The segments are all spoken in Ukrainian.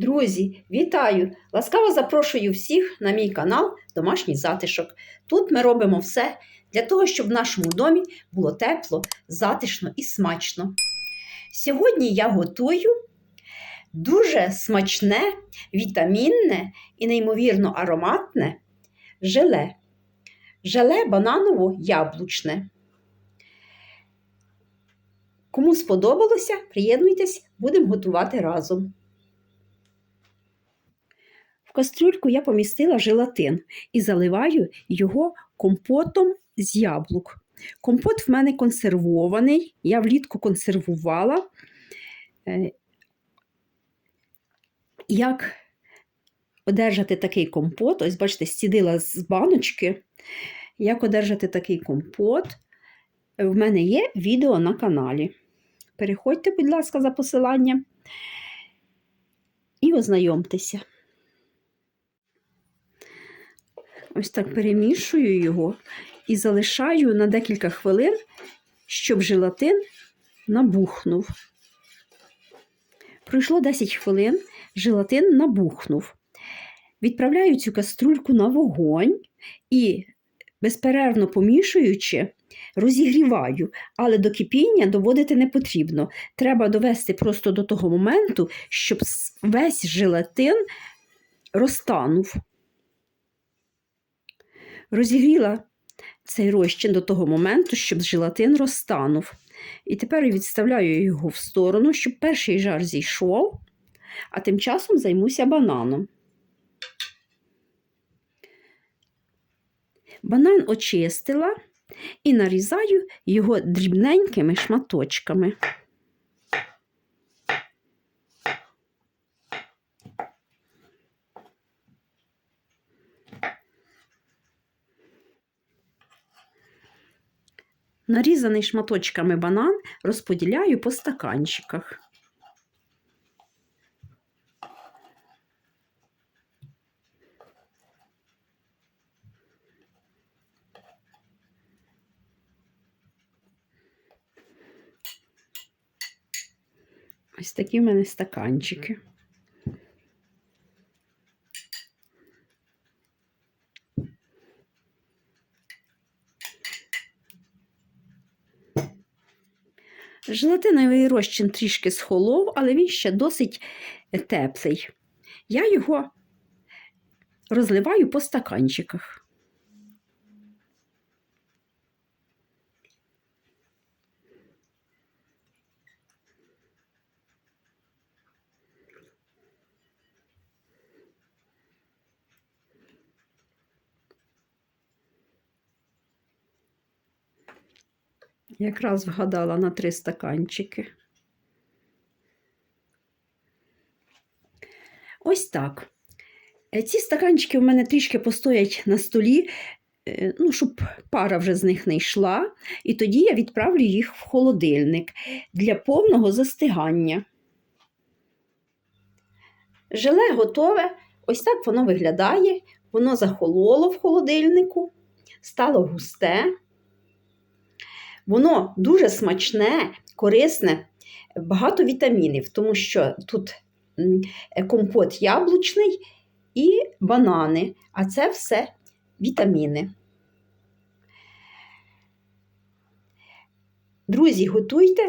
Друзі, вітаю! Ласкаво запрошую всіх на мій канал Домашній затишок. Тут ми робимо все для того, щоб в нашому домі було тепло, затишно і смачно. Сьогодні я готую дуже смачне, вітамінне і неймовірно ароматне желе. Желе бананово-яблучне. Кому сподобалося, приєднуйтесь, будемо готувати разом. В кастрюльку я помістила желатин і заливаю його компотом з яблук. Компот в мене консервований, я влітку консервувала. Е, Як одержати такий компот? Ось, бачите, стідила з баночки. Як одержати такий компот? В мене є відео на каналі. Переходьте, будь ласка, за посиланням і ознайомтеся. Ось так перемішую його і залишаю на декілька хвилин, щоб желатин набухнув. Пройшло 10 хвилин, желатин набухнув. Відправляю цю каструльку на вогонь і, безперервно помішуючи, розігріваю, але до кипіння доводити не потрібно. Треба довести просто до того моменту, щоб весь желатин розтанув. Розігріла цей розчин до того моменту, щоб желатин розтанув. І тепер відставляю його в сторону, щоб перший жар зійшов, а тим часом займуся бананом. Банан очистила і нарізаю його дрібненькими шматочками. Нарізаний шматочками банан розподіляю по стаканчиках. Ось такі в мене стаканчики. Желатиновий розчин трішки схолов, але він ще досить теплий. Я його розливаю по стаканчиках. Якраз вгадала на три стаканчики. Ось так. Е, Ці стаканчики в мене трішки постоять на столі, е, ну, щоб пара вже з них не йшла, і тоді я відправлю їх в холодильник для повного застигання. Желе готове, ось так воно виглядає. Воно захололо в холодильнику, стало густе. Воно дуже смачне, корисне, багато вітамінів, тому що тут компот яблучний і банани, а це все вітаміни. Друзі, готуйте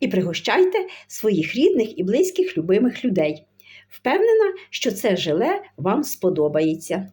і пригощайте своїх рідних і близьких любимих людей. Впевнена, що це желе вам сподобається.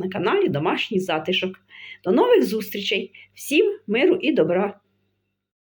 на каналі Домашній Затишок. До нових зустрічей! Всім миру і добра!